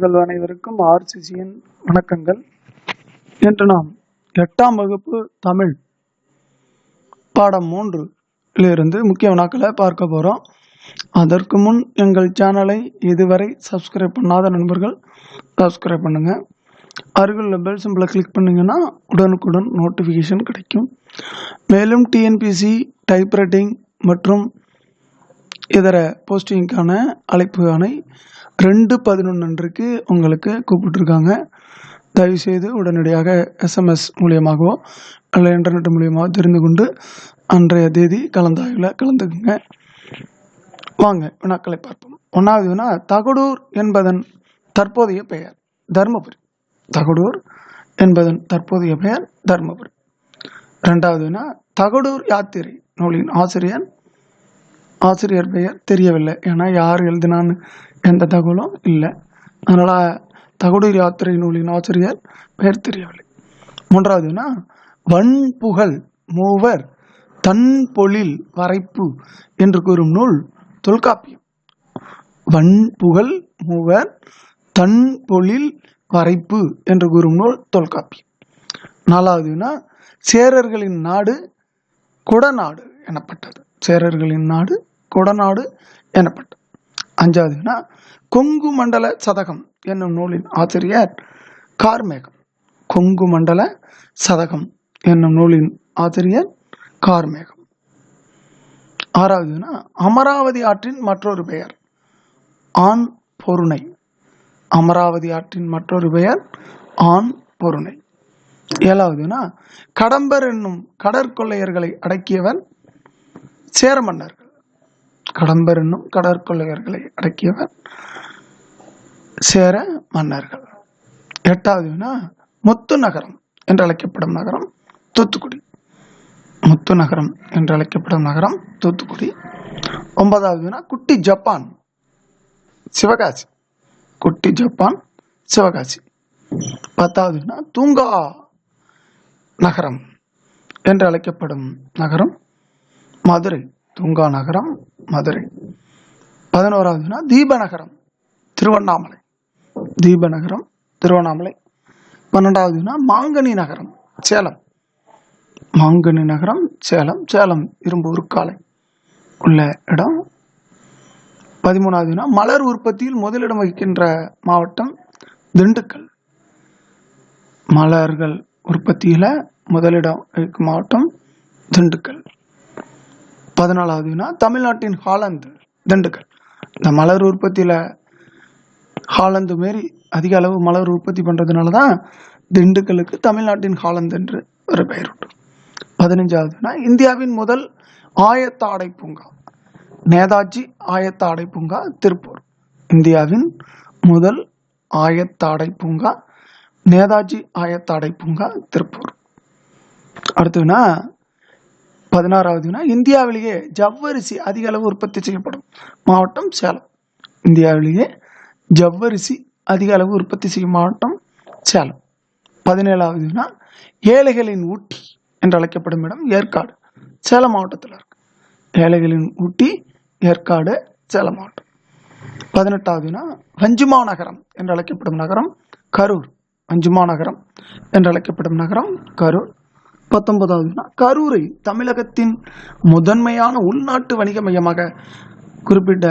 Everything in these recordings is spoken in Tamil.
உங்கள் அனைவருக்கும் ஆர்சிசியின் வணக்கங்கள். இன்று நாம் எட்டாம் வகுப்பு தமிழ் பாடம் மூன்றிலிருந்து முக்கிய வினாக்களை பார்க்க போகிறோம் அதற்கு முன் எங்கள் சேனலை இதுவரை சப்ஸ்கிரைப் பண்ணாத நண்பர்கள் சப்ஸ்கிரைப் பண்ணுங்கள் அருகில் பெல் சிம்பிளை கிளிக் பண்ணிங்கன்னா உடனுக்குடன் நோட்டிஃபிகேஷன் கிடைக்கும். மேலும் டிஎன்பிசி டைப்ரைட்டிங் மற்றும் இதர போஸ்டிங்க்கான அழைப்பு ஆணை ரெண்டு பதினொன்று அன்றைக்கு உங்களுக்கு கூப்பிட்டுருக்காங்க. தயவுசெய்து உடனடியாக எஸ்எம்எஸ் மூலியமாகவோ இல்லை இன்டர்நெட் மூலியமாக தெரிந்து கொண்டு அன்றைய தேதி கலந்தாய்வில் கலந்துக்குங்க. வாங்க வினாக்களை பார்ப்போம். ஒன்றாவது வினா தகடூர் என்பதன் தற்போதைய பெயர் தருமபுரி. தகடூர் என்பதன் தற்போதைய பெயர் தருமபுரி. ரெண்டாவது வினா தகடூர் யாத்திரை நூலின் ஆசிரியர் ஆசிரியர் பெயர் தெரியவில்லை. ஏன்னா யார் எழுதினான்னு எந்த தகவலும் இல்லை. அதனால் தகுடு யாத்திரை நூலின் ஆசிரியர் பெயர் தெரியவில்லை. மூன்றாவதுனா வன்புகழ் மூவர் தன் பொழில் வரைப்பு என்று கூறும் நூல் தொல்காப்பியம். வன்புகழ் மூவர் தன் பொழில் வரைப்பு என்று கூறும் நூல் தொல்காப்பியம். நாலாவதுனா சேரர்களின் நாடு குடநாடு எனப்பட்டது. சேரர்களின் நாடு குடநாடு எனப்பட்டது. அஞ்சாவதுனா கொங்கு மண்டல சதகம் என்னும் நூலின் ஆசிரியர் கார்மேகம். கொங்கு மண்டல சதகம் என்னும் நூலின் ஆசிரியர் கார்மேகம். ஆறாவதுனா அமராவதி ஆற்றின் மற்றொரு பெயர் ஆண் பொருணை. அமராவதி ஆற்றின் மற்றொரு பெயர் ஆண் பொருணை. ஏழாவதுனா கடம்பர் என்னும் கடற்கொள்ளையர்களை அடக்கியவர் சேர மன்னர்கள் கடம்பர் என்னும் கடற்கொள்ளையர்களை அடக்கியவர் சேர மன்னர்கள். எட்டாவது வினா முத்து நகரம் என்று அழைக்கப்படும் நகரம் தூத்துக்குடி. முத்து நகரம் என்று அழைக்கப்படும் நகரம் தூத்துக்குடி. ஒன்பதாவது வினா குட்டி ஜப்பான். சிவகாசி. குட்டி ஜப்பான் சிவகாசி. பத்தாவது வினா தூங்கா நகரம் என்று அழைக்கப்படும் நகரம் மதுரை. தூங்கா நகரம் மதுரை. பதினோராவதுனா தீபநகரம் திருவண்ணாமலை. தீபநகரம் திருவண்ணாமலை. பன்னெண்டாவதுனா மாங்கனி நகரம் சேலம். மாங்கனி நகரம் சேலம். சேலம் இரும்பு உருக்காலை. உள்ள இடம். பதிமூணாவதுனா மலர் உற்பத்தியில் முதலிடம் வகிக்கின்ற மாவட்டம் திண்டுக்கல். மலர்கள் உற்பத்தியில் முதலிடம் வகிக்கும் மாவட்டம் திண்டுக்கல். பதினாலாவதுனா தமிழ்நாட்டின் ஹாலந்து திண்டுக்கல். இந்த மலர் உற்பத்தியில் ஹாலந்து மாரி அதிக அளவு மலர் உற்பத்தி பண்ணுறதுனால தான் திண்டுக்கலுக்கு தமிழ்நாட்டின் ஹாலந்து என்று ஒரு பெயர் உண்டு. பதினஞ்சாவதுனா இந்தியாவின் முதல் ஆயத்த ஆடை பூங்கா. நேதாஜி ஆயத்த ஆடை பூங்கா திருப்பூர். இந்தியாவின் முதல் ஆயத்த ஆடை பூங்கா நேதாஜி ஆயத்த ஆடை பூங்கா திருப்பூர். பதினாறாவது பதினாறாவதுனா இந்தியாவிலேயே ஜவ்வரிசி அதிக அளவு உற்பத்தி செய்யப்படும் மாவட்டம் சேலம். இந்தியாவிலேயே ஜவ்வரிசி அதிக அளவு உற்பத்தி செய்யும் மாவட்டம் சேலம். பதினேழாவதுனா ஏழைகளின் ஊட்டி என்று அழைக்கப்படும் இடம் ஏற்காடு சேலம் மாவட்டத்தில் இருக்கு. ஏழைகளின் ஊட்டி ஏற்காடு சேலம் மாவட்டம். பதினெட்டாவதுனா வஞ்சுமா நகரம் என்று அழைக்கப்படும் நகரம் கரூர். வஞ்சுமா நகரம் என்று அழைக்கப்படும் நகரம் கரூர். பத்தொன்பதாவதுனா கரூரை தமிழகத்தின் முதன்மையான உள்நாட்டு வணிக மையமாக குறிப்பிட்ட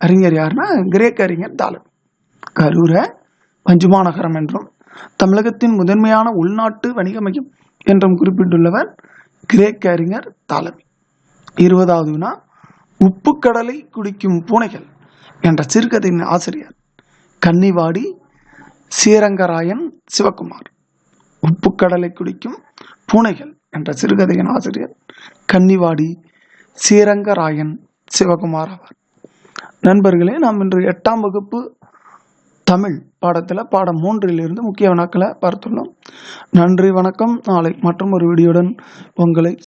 அறிஞர் யாருன்னா கிரேக்க அறிஞர் தாலன். கரூரை பஞ்சுமாநகரம் என்றும் தமிழகத்தின் முதன்மையான உள்நாட்டு வணிக மையம் என்றும் குறிப்பிட்டுள்ளவர் கிரேக்க அறிஞர் தாலமி இருபதாவது வினா உப்பு கடலை குடிக்கும் பூனைகள் என்ற சிறுகதையின் ஆசிரியர் கன்னிவாடி ஸ்ரீரங்கராயன் சிவகுமார். பூக்கடலை கடலை குடிக்கும் பூனைகள் என்ற சிறுகதையின் ஆசிரியர் கன்னிவாடி ஸ்ரீரங்கராயன் சிவகுமார் ஆவார். நண்பர்களே நாம் இன்று எட்டாம் வகுப்பு தமிழ் பாடத்தில் பாடம் மூன்றிலிருந்து முக்கிய வினாக்களை பார்த்துள்ளோம். நன்றி வணக்கம். நாளை மற்றும் ஒரு வீடியோடன் உங்களை